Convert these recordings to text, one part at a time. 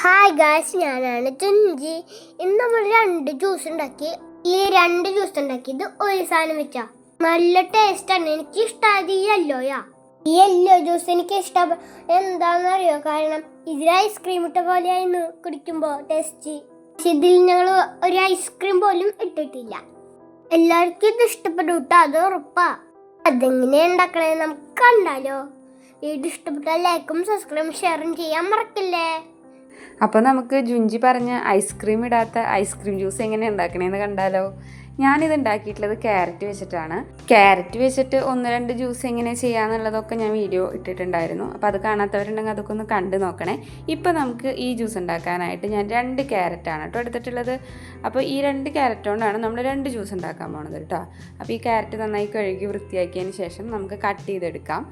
Hi guys ഞാനാണ് ചുഞ്ചി ഇന്ന് നമ്മൾ രണ്ട് ജ്യൂസ് ഉണ്ടാക്കി. ഈ രണ്ട് ജ്യൂസ് ഉണ്ടാക്കിയത് ഒരു സാധനം വെച്ചാ. നല്ല ടേസ്റ്റാണ് എനിക്ക് ഇഷ്ടമായത് ഈ യെല്ലോയാ ഈ യെല്ലോ ജ്യൂസ് എനിക്ക് ഇഷ്ടപ്പെട്ട എന്താണെന്ന് അറിയോ കാരണം ഇതിൽ ഐസ്ക്രീം ഇട്ട പോലെയായിരുന്നു കുടിക്കുമ്പോൾ ടേസ്റ്റ് ഇതിൽ ഞങ്ങൾ ഒരു ഐസ്ക്രീം പോലും ഇട്ടിട്ടില്ല. എല്ലാവർക്കും ഇത് ഇഷ്ടപ്പെടും കേട്ടോ അത് ഉറപ്പാ. അതെങ്ങനെ ഉണ്ടാക്കണേ നമുക്ക് കണ്ടാലോ. വീഡിയോ ഇഷ്ടപ്പെട്ടാൽ ലൈക്കും സബ്സ്ക്രൈബും ഷെയറും ചെയ്യാൻ മറക്കില്ലേ? അപ്പോൾ നമുക്ക് ജുഞ്ചി പറഞ്ഞ ഐസ്ക്രീം ഇടാത്ത ഐസ്ക്രീം ജ്യൂസ് എങ്ങനെ ഉണ്ടാക്കണേന്ന് കണ്ടാലോ? ഞാനിത് ഉണ്ടാക്കിയിട്ടുള്ളത് ക്യാരറ്റ് വെച്ചിട്ടാണ്. ക്യാരറ്റ് വെച്ചിട്ട് ഒന്ന് രണ്ട് ജ്യൂസ് എങ്ങനെ ചെയ്യാന്നുള്ളതൊക്കെ ഞാൻ വീഡിയോ ഇട്ടിട്ടുണ്ടായിരുന്നു. അപ്പോൾ അത് കാണാത്തവരുണ്ടെങ്കിൽ അതൊക്കെ ഒന്ന് കണ്ടു നോക്കണേ. ഇപ്പോൾ നമുക്ക് ഈ ജ്യൂസ് ഉണ്ടാക്കാനായിട്ട് ഞാൻ രണ്ട് ക്യാരറ്റാണ് കേട്ടോ എടുത്തിട്ടുള്ളത്. അപ്പോൾ ഈ രണ്ട് ക്യാരറ്റ് കൊണ്ടാണ് നമ്മൾ രണ്ട് ജ്യൂസ് ഉണ്ടാക്കാൻ പോണത് കേട്ടോ. അപ്പോൾ ഈ ക്യാരറ്റ് നന്നായി കഴുകി വൃത്തിയാക്കിയതിന് ശേഷം നമുക്ക് കട്ട് ചെയ്തെടുക്കാം.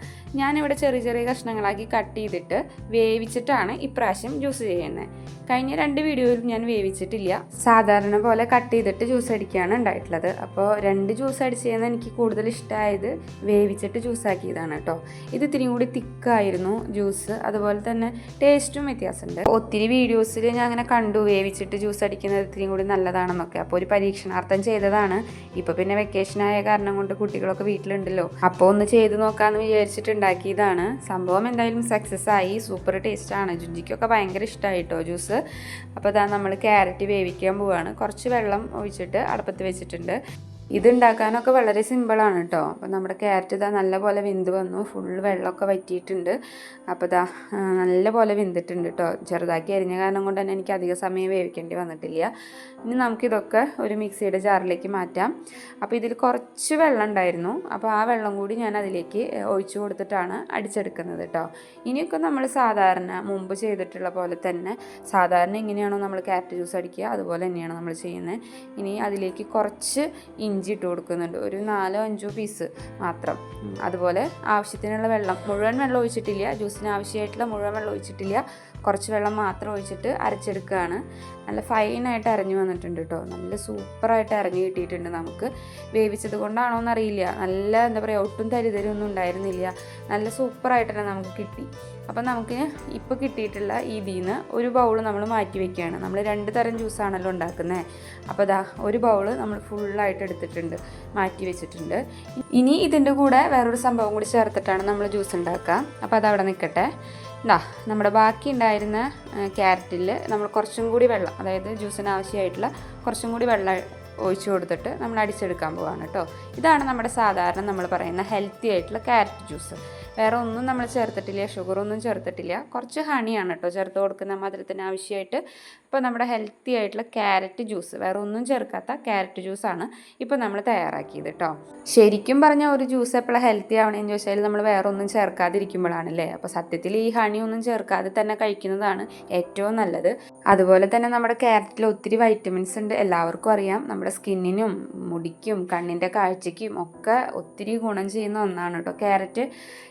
ഞാനിവിടെ ചെറിയ ചെറിയ കഷ്ണങ്ങളാക്കി കട്ട് ചെയ്തിട്ട് വേവിച്ചിട്ടാണ് ഇപ്രാവശ്യം ജ്യൂസ് ചെയ്യുന്നത്. കഴിഞ്ഞ രണ്ട് വീഡിയോയിലും ഞാൻ വേവിച്ചിട്ടില്ല. സാധാരണ പോലെ കട്ട് ചെയ്തിട്ട് ജ്യൂസ് അടിക്കുകയാണ് ഉണ്ടായിട്ടുള്ളത് അപ്പോൾ രണ്ട് ജ്യൂസ് അടിച്ച് ചെയ്യുന്നത് എനിക്ക് കൂടുതൽ ഇഷ്ടമായത് വേവിച്ചിട്ട് ജ്യൂസ് ആക്കിയതാണ് കേട്ടോ ഇത് ഇത്തിരി കൂടി തിക്കായിരുന്നു ജ്യൂസ് അതുപോലെ തന്നെ ടേസ്റ്റും വ്യത്യാസമുണ്ട്. ഒത്തിരി വീഡിയോസിൽ ഞാൻ അങ്ങനെ കണ്ടു വേവിച്ചിട്ട് ജ്യൂസ് അടിക്കുന്നത് ഇത്തിരി കൂടി നല്ലതാണെന്നൊക്കെ. അപ്പോൾ ഒരു പരീക്ഷണാർത്ഥം ചെയ്തതാണ്. ഇപ്പോൾ പിന്നെ വെക്കേഷൻ ആയ കാരണം കൊണ്ട് കുട്ടികളൊക്കെ വീട്ടിലുണ്ടല്ലോ. അപ്പോൾ ഒന്ന് ചെയ്ത് നോക്കാമെന്ന് വിചാരിച്ചിട്ട് ഉണ്ടാക്കിയതാണ് സംഭവം എന്തായാലും സക്സസ് ആയി. സൂപ്പർ ടേസ്റ്റാണ് ജുഞ്ചിക്കൊക്കെ ഭയങ്കര ഇഷ്ടമായിട്ടോ ജ്യൂസ് അപ്പോൾ ഇതാ നമ്മൾ ക്യാരറ്റ് വേവിക്കാൻ പോവുകയാണ് കുറച്ച് വെള്ളം ഒഴിച്ചിട്ട് അടുപ്പത്ത് വെച്ചിട്ടുണ്ട് ഇത് ഉണ്ടാക്കാനൊക്കെ വളരെ സിമ്പിളാണ് കേട്ടോ അപ്പോൾ നമ്മുടെ ക്യാരറ്റ് ഇതാ നല്ലപോലെ വെന്ത് വന്നു. ഫുൾ വെള്ളമൊക്കെ വറ്റിയിട്ടുണ്ട്. അപ്പോൾ ഇതാ നല്ലപോലെ വെന്തിട്ടുണ്ട് കേട്ടോ ചെറുതാക്കി അരിഞ്ഞ കാരണം കൊണ്ട് തന്നെ എനിക്ക് അധിക സമയം വേവിക്കേണ്ടി വന്നിട്ടില്ല. ഇനി നമുക്കിതൊക്കെ ഒരു മിക്സിയുടെ ജാറിലേക്ക് മാറ്റാം. അപ്പോൾ ഇതിൽ കുറച്ച് വെള്ളം ഉണ്ടായിരുന്നു. അപ്പോൾ ആ വെള്ളം കൂടി ഞാൻ അതിലേക്ക് ഒഴിച്ചു കൊടുത്തിട്ടാണ് അടിച്ചെടുക്കുന്നത് കേട്ടോ ഇനിയൊക്കെ നമ്മൾ സാധാരണ മുമ്പ് ചെയ്തിട്ടുള്ള പോലെ തന്നെ സാധാരണ എങ്ങനെയാണോ നമ്മൾ ക്യാരറ്റ് ജ്യൂസ് അടിക്കുക അതുപോലെ തന്നെയാണ് നമ്മൾ ചെയ്യുന്നത്. ഇനി അതിലേക്ക് കുറച്ച് ഇഞ്ചി ഇട്ട് കൊടുക്കുന്നുണ്ട്. ഒരു നാലോ അഞ്ചോ പീസ് മാത്രം. അതുപോലെ ആവശ്യത്തിനുള്ള വെള്ളം മുഴുവൻ വെള്ളം ഒഴിച്ചിട്ടില്ല. ജ്യൂസിന് ആവശ്യമായിട്ടുള്ള മുഴുവൻ വെള്ളം ഒഴിച്ചിട്ടില്ല. കുറച്ച് വെള്ളം മാത്രം ഒഴിച്ചിട്ട് അരച്ചെടുക്കുകയാണ്. നല്ല ഫൈനായിട്ട് അരഞ്ഞു വന്നിട്ടുണ്ട് കേട്ടോ നല്ല സൂപ്പറായിട്ട് അരഞ്ഞു കിട്ടിയിട്ടുണ്ട് നമുക്ക്. വേവിച്ചത് കൊണ്ടാണോ എന്നറിയില്ല. നല്ല എന്താ പറയുക ഒട്ടും തരിതരൊന്നും ഉണ്ടായിരുന്നില്ല. നല്ല സൂപ്പറായിട്ട് തന്നെ നമുക്ക് കിട്ടി. അപ്പം നമുക്ക് ഇപ്പോൾ കിട്ടിയിട്ടുള്ള ഇതിൽ നിന്ന് ഒരു ബൗൾ നമ്മൾ മാറ്റി വെക്കുകയാണ്. നമ്മൾ രണ്ട് തരം ജ്യൂസാണല്ലോ ഉണ്ടാക്കുന്നത് അപ്പോൾ ദാ ഒരു ബൗൾ നമ്മൾ ഫുള്ളായിട്ട് എടുത്തിട്ടുണ്ട് മാറ്റി വെച്ചിട്ടുണ്ട്. ഇനി ഇതിന്റെ കൂടെ വേറൊരു സംഭവം കൂടി ചേർത്തിട്ടാണ് നമ്മൾ ജ്യൂസ് ഉണ്ടാക്കുക. അപ്പോൾ അതവിടെ നിൽക്കട്ടെ ഇതാ നമ്മുടെ ബാക്കി ഉണ്ടായിരുന്ന ക്യാരറ്റിൽ നമ്മൾ കുറച്ചും കൂടി വെള്ളം അതായത് ജ്യൂസിന് ആവശ്യമായിട്ടുള്ള കുറച്ചും കൂടി വെള്ളം ഒഴിച്ചു കൊടുത്തിട്ട് നമ്മൾ അടിച്ചെടുക്കാൻ പോവാണ് കേട്ടോ. ഇതാണ് നമ്മുടെ സാധാരണ നമ്മൾ പറയുന്ന ഹെൽത്തി ആയിട്ടുള്ള ക്യാരറ്റ് ജ്യൂസ് വേറെ ഒന്നും നമ്മൾ ചേർത്തിട്ടില്ല ഷുഗറൊന്നും ചേർത്തിട്ടില്ല. കുറച്ച് ഹണിയാണ് കേട്ടോ ചേർത്ത് കൊടുക്കുന്ന മധുരത്തിന് ആവശ്യമായിട്ട്. ഇപ്പോൾ നമ്മുടെ ഹെൽത്തി ആയിട്ടുള്ള ക്യാരറ്റ് ജ്യൂസ് വേറെ ഒന്നും ചേർക്കാത്ത ക്യാരറ്റ് ജ്യൂസാണ് ഇപ്പോൾ നമ്മൾ തയ്യാറാക്കിയത് കേട്ടോ ശരിക്കും പറഞ്ഞാൽ ഒരു ജ്യൂസ് എപ്പോഴാണ് ഹെൽത്തി ആവണമെന്ന് ചോദിച്ചാൽ നമ്മൾ വേറെ ഒന്നും ചേർക്കാതിരിക്കുമ്പോഴാണല്ലേ അപ്പോൾ സത്യത്തിൽ ഈ ഹണി ഒന്നും ചേർക്കാതെ തന്നെ കഴിക്കുന്നതാണ് ഏറ്റവും നല്ലത്. അതുപോലെ തന്നെ നമ്മുടെ ക്യാരറ്റിൽ ഒത്തിരി വൈറ്റമിൻസ് ഉണ്ട്. എല്ലാവർക്കും അറിയാം. നമ്മുടെ സ്കിന്നിനും മുടിക്കും കണ്ണിന്റെ കാഴ്ചയ്ക്കും ഒക്കെ ഒത്തിരി ഗുണം ചെയ്യുന്ന ഒന്നാണ് കേട്ടോ ക്യാരറ്റ്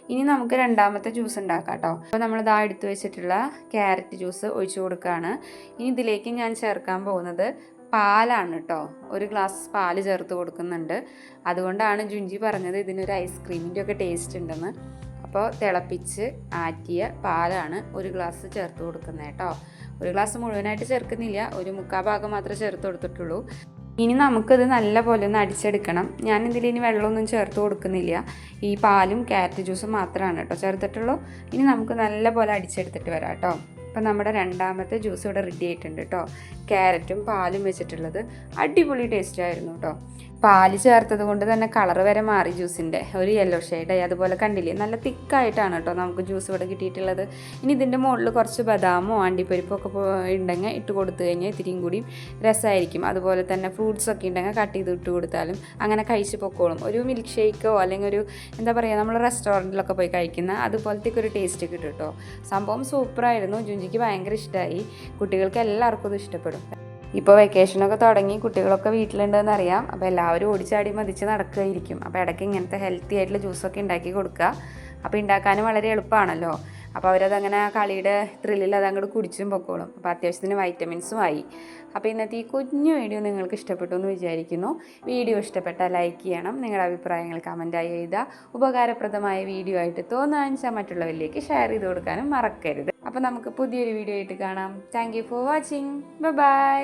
ഇനി നമുക്ക് രണ്ടാമത്തെ ജ്യൂസ് ഉണ്ടാക്കാം കേട്ടോ അപ്പോൾ നമ്മൾ ഇതാ എടുത്തു വെച്ചിട്ടുള്ള ക്യാരറ്റ് ജ്യൂസ് ഒഴിച്ചു കൊടുക്കുകയാണ് ഇനി ഇതിലേക്ക് ഞാൻ ചേർക്കാൻ പോകുന്നത് പാലാണ് കേട്ടോ ഒരു ഗ്ലാസ് പാൽ ചേർത്ത് കൊടുക്കുന്നുണ്ട്. അതുകൊണ്ടാണ് ജുഞ്ചി പറഞ്ഞത് ഇതിനൊരു ഐസ്ക്രീമിന്റെ ഒക്കെ ടേസ്റ്റ് ഉണ്ടെന്ന്. അപ്പോൾ തിളപ്പിച്ച് ആറ്റിയ പാലാണ് ഒരു ഗ്ലാസ് ചേർത്ത് കൊടുക്കുന്നത് കേട്ടോ ഒരു ഗ്ലാസ് മുഴുവനായിട്ട് ചേർക്കുന്നില്ല. ഒരു മുക്കാൽ ഭാഗം മാത്രമേ ചേർത്ത് കൊടുത്തിട്ടുള്ളൂ. ഇനി നമുക്കിത് നല്ല പോലെ ഒന്ന് അടിച്ചെടുക്കണം. ഞാൻ ഇതിൽ ഇനി വെള്ളമൊന്നും ചേർത്ത് കൊടുക്കുന്നില്ല. ഈ പാലും ക്യാരറ്റ് ജ്യൂസും മാത്രമാണ് കേട്ടോ ചേർത്തിട്ടുള്ളൂ. ഇനി നമുക്ക് നല്ല പോലെ അടിച്ചെടുത്തിട്ട് വരാം കേട്ടോ അപ്പം നമ്മുടെ രണ്ടാമത്തെ ജ്യൂസ് ഇവിടെ റെഡി ആയിട്ടുണ്ട് കേട്ടോ ക്യാരറ്റും പാലും വെച്ചിട്ടുള്ളത് അടിപൊളി ടേസ്റ്റ് ആയിരുന്നു കേട്ടോ പാൽ ചേർത്തത് കൊണ്ട് തന്നെ കളർ വരെ മാറി ജ്യൂസിന്റെ ഒരു യെല്ലോ ഷെയ്ഡായി അതുപോലെ കണ്ടില്ലേ? നല്ല തിക്കായിട്ടാണ് കേട്ടോ നമുക്ക് ജ്യൂസ് ഇവിടെ കിട്ടിയിട്ടുള്ളത്. ഇനി ഇതിന്റെ മുകളിൽ കുറച്ച് ബദാമോ അണ്ടിപ്പരിപ്പോ ഒക്കെ ഉണ്ടെങ്കിൽ ഇട്ട് കൊടുത്തു കഴിഞ്ഞാൽ ഇത്തിരിയും കൂടി രസമായിരിക്കും അതുപോലെ തന്നെ ഫ്രൂട്ട്സ് ഒക്കെ ഉണ്ടെങ്കിൽ കട്ട് ചെയ്ത് ഇട്ട് കൊടുത്താലും അങ്ങനെ കഴിച്ച് പൊക്കോളും. ഒരു മിൽക്ക് ഷേക്കോ അല്ലെങ്കിൽ ഒരു എന്താ പറയുക നമ്മൾ റെസ്റ്റോറന്റിലൊക്കെ പോയി കഴിക്കുന്ന അതുപോലത്തെ ഒരു ടേസ്റ്റ് കിട്ടും കേട്ടോ സംഭവം സൂപ്പറായിരുന്നു ജുഞ്ചിക്ക് ഭയങ്കര ഇഷ്ടമായി കുട്ടികൾക്ക് എല്ലാവർക്കും ഇത് ഇഷ്ടപ്പെടും ഇപ്പോൾ വെക്കേഷനൊക്കെ തുടങ്ങി കുട്ടികളൊക്കെ വീട്ടിലുണ്ടെന്ന് അറിയാം. അപ്പോൾ എല്ലാവരും ഓടിച്ചാടി മതിച്ച് നടക്കുകയായിരിക്കും. അപ്പോൾ ഇടയ്ക്ക് ഇങ്ങനത്തെ ഹെൽത്തി ആയിട്ടുള്ള ജ്യൂസൊക്കെ ഉണ്ടാക്കി കൊടുക്കുക. അപ്പോൾ ഉണ്ടാക്കാനും വളരെ എളുപ്പമാണല്ലോ. അപ്പോൾ അവരതങ്ങനെ കളിയുടെ ത്രില്ലിൽ അത് അങ്ങോട്ട് കുടിച്ചും പൊക്കോളും. അപ്പോൾ അത്യാവശ്യത്തിന് വൈറ്റമിൻസും ആയി. അപ്പോൾ ഇന്നത്തെ ഈ കുഞ്ഞു വീഡിയോ നിങ്ങൾക്ക് ഇഷ്ടപ്പെട്ടു എന്ന് വിചാരിക്കുന്നു. വീഡിയോ ഇഷ്ടപ്പെട്ടാൽ ലൈക്ക് ചെയ്യണം. നിങ്ങളുടെ അഭിപ്രായങ്ങൾ കമന്റായി എഴുതുക. ഉപകാരപ്രദമായ വീഡിയോ ആയിട്ട് തോന്നാൻ മറ്റുള്ളവരിലേക്ക് ഷെയർ ചെയ്ത് കൊടുക്കാനും മറക്കരുത്. അപ്പോൾ നമുക്ക് പുതിയൊരു വീഡിയോ ആയിട്ട് കാണാം. Thank for watching bye